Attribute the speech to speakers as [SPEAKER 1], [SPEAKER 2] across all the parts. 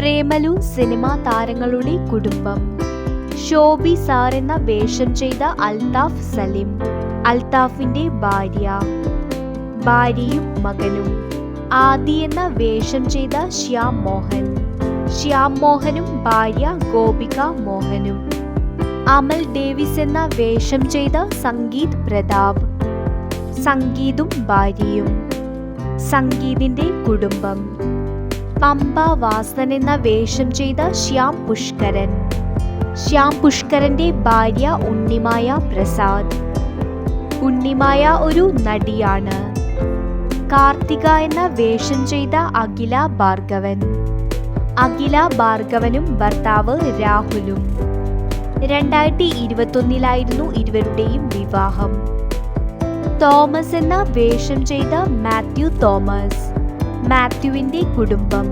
[SPEAKER 1] Premalu cinema താരങ്ങളുടെ കുടുംബം. Shobi sir എന്ന വേഷം ചെയ്ത അൽതാഫ് സലിം അൽതാഫിന്റെ ഭാര്യ. ഭാര്യയും മകനും. ആദി എന്ന വേഷം ചെയ്ത ശ്യാം മോഹൻ. ശ്യാം മോഹനും ഭാര്യ ഗോപിക മോഹനും. അമൽ ഡേവിസ് എന്ന വേഷം ചെയ്ത സംഗീത് പ്രതാപ്. സംഗീതും ഭാര്യയും. സംഗീതിന്റെ കുടുംബം. പമ്പ വാസൻ എന്ന വേഷം ചെയ്ത ശ്യാം പുഷ്കരൻ. ശ്യാം പുഷ്കരന്റെ ഭാര്യ ഉണ്ണിമായ പ്രസാദ്. ഉണ്ണിമായ ഒരു നടിയാണ്. കാർത്തിക എന്ന വേഷം ചെയ്ത അഖില ഭാർഗവൻ. അഖില ഭാർഗവനും ഭർത്താവ് രാഹുലും. രണ്ടായിരത്തി ഇരുപത്തൊന്നിലായിരുന്നു ഇരുവരുടെയും വിവാഹം. തോമസ് എന്ന വേഷം ചെയ്ത മാത്യു തോമസ്. മാത്യുവിന്റെ കുടുംബം.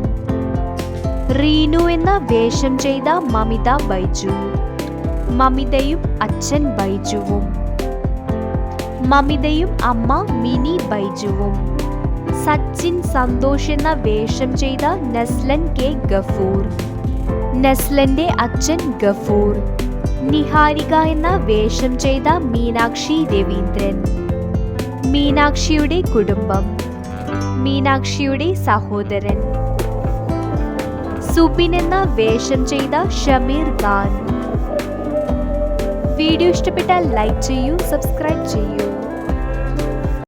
[SPEAKER 1] റീനു എന്ന വേഷം ചെയ്ത മമിത ബൈജു. മമിതയും അച്ഛൻ ബൈജുവും. മമിതയും അമ്മ മിനി ബൈജുവും. സച്ചിൻ സന്തോഷ് എന്ന വേഷം ചെയ്ത നസ്ലൻ കെ ഗഫൂർ. നസ്ലന്റെ അച്ഛൻ ഗഫൂർ. നിഹാരിക എന്ന വേഷം ചെയ്ത മീനാക്ഷി രവീന്ദ്രൻ. മീനാക്ഷിയുടെ കുടുംബം. മീനാക്ഷിയുടെ സഹോദരൻ. സുബിൻ എന്ന വേഷം ചെയ്ത ഷമീർ ഖാൻ. വീഡിയോ ഇഷ്ടപ്പെട്ടാൽ ലൈക്ക് ചെയ്യൂ സബ്സ്ക്രൈബ് ചെയ്യൂ.